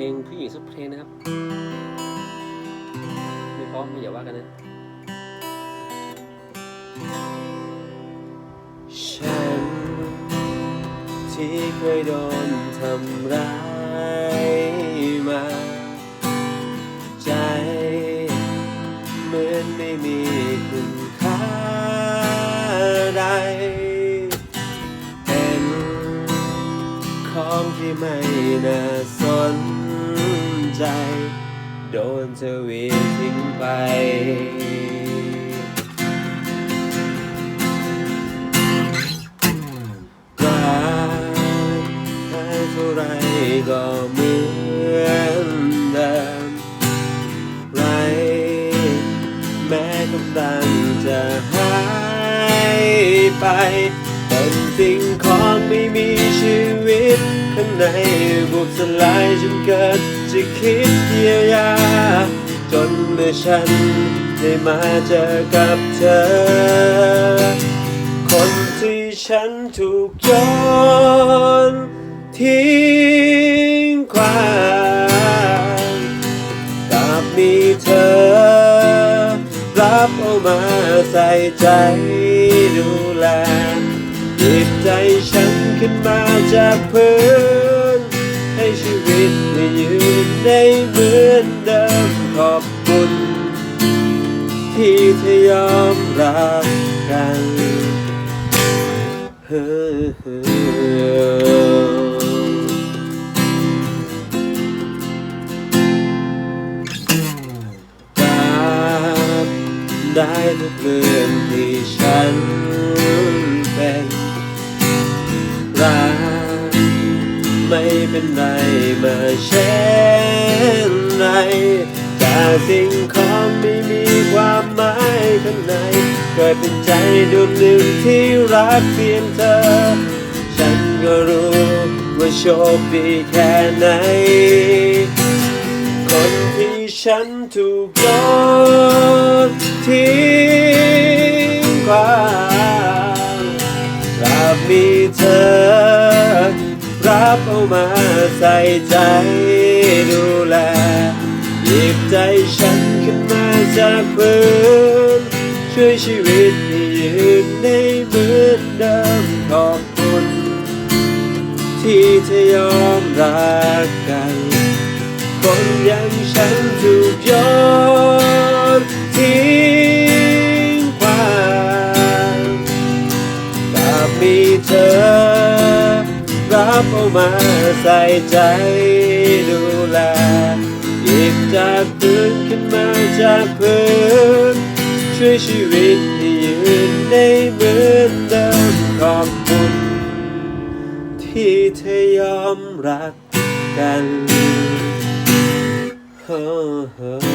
ลงผู้หญิงสักเพลงนะครับ ไม่พราะไม่อย่าว่ากันนะ ฉัน ที่เคยโดนทำร้ายมา ใจเหมือนไม่มีคุณค่าใดเป็นของที่ไม่น่าสน ใจ โดนเธอวีทิ้งไป รักแค่เท่าไรก็เหมือนเดิมไรแม้กำลังจะหายไป ในบุบสลายจนเกิดจะคิดเยียวยา จนเมื่อฉันได้มาเจอกับเธอ คนที่ฉันถูกโยนทิ้งความกลับมีเธอ รับเอามาใส่ใจดูแลหยิบใจฉันขึ้นมาจากพื้น ที่เธอยอมรับกันเฮ้อรับได้ทุกเรื่องที่ฉันเป็นรักไม่เป็นไรมาเช่นไรจากสิ่งของไม่มีามหมายข้างในเกิดเป็นใจดวงหนึ่งที่รักเพียงเธอ ฉันก็รู้ว่าโชคดีแค่ไหน คนที่ฉันถูกโยนทิ้งความกลับมีเธอรับเอามาใส่ใจดูแลหยิบใจฉัน จากพื้นช่วยชีวิตให้ยืนได้เหมือนเดิมขอบคุณ ที่เธอยอมรักกัน คนอย่างฉันถูกโยนทิ้งความกับมีเธอ รับเอามาใส่ใจดูแล จากพื้นขึ้นมาจากพื้นช่วยชีวิตให้ยืนได้เหมือนเดิมขอบคุณ ที่เธอยอมรักกัน Oh, oh,